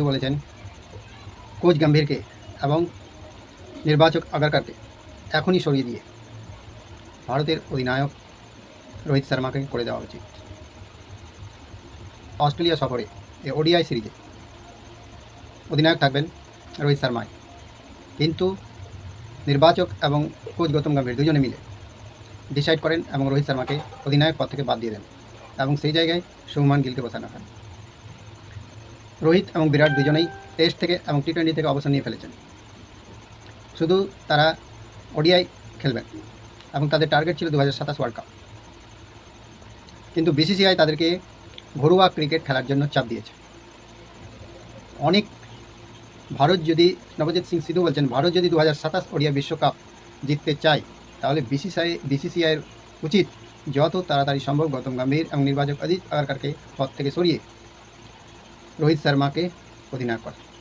বলেছেন, কোচ গম্ভীরকে এবং নির্বাচক আগারকারকে এখনই সরিয়ে দিয়ে ভারতের অধিনায়ক রোহিত শর্মাকে করে দেওয়া উচিত। অস্ট্রেলিয়া সফরে এ ওডিআই সিরিজে অধিনায়ক থাকবেন রোহিত শর্মায় কিন্তু নির্বাচক এবং কোচ গৌতম গম্ভীর দুজনে মিলে ডিসাইড করেন এবং রোহিত শর্মাকে অধিনায়ক পদ থেকে বাদ দিয়ে দেন এবং সেই জায়গায় শুভমান গিলকে বসানো হয়। রোহিত এবং বিরাট দুজনেই টেস্ট থেকে এবং টি টোয়েন্টি থেকে অবসর নিয়ে ফেলেছেন। শুধু তারা ওডিআই খেলবেন এবং তাদের টার্গেট ছিল দু হাজার সাতাশ ওয়ার্ল্ড কাপ কিন্তু বিসিসিআই তাদেরকে ঘরোয়া ক্রিকেট খেলার জন্য চাপ দিয়েছে। অনেক ভারত যদি, নবজিৎ সিং সিধু বলছেন, ভারত যদি দু হাজার সাতাশ ওডিয়া বিশ্বকাপ জিততে চায়, তাহলে বিসিসিআই বিসিসিআইয়ের উচিত যত তাড়াতাড়ি সম্ভব গৌতম গম্ভীর এবং নির্বাচক অজিত আগারকারকে পদ থেকে সরিয়ে রোহিত শর্মাকে অধিনায়ক করা।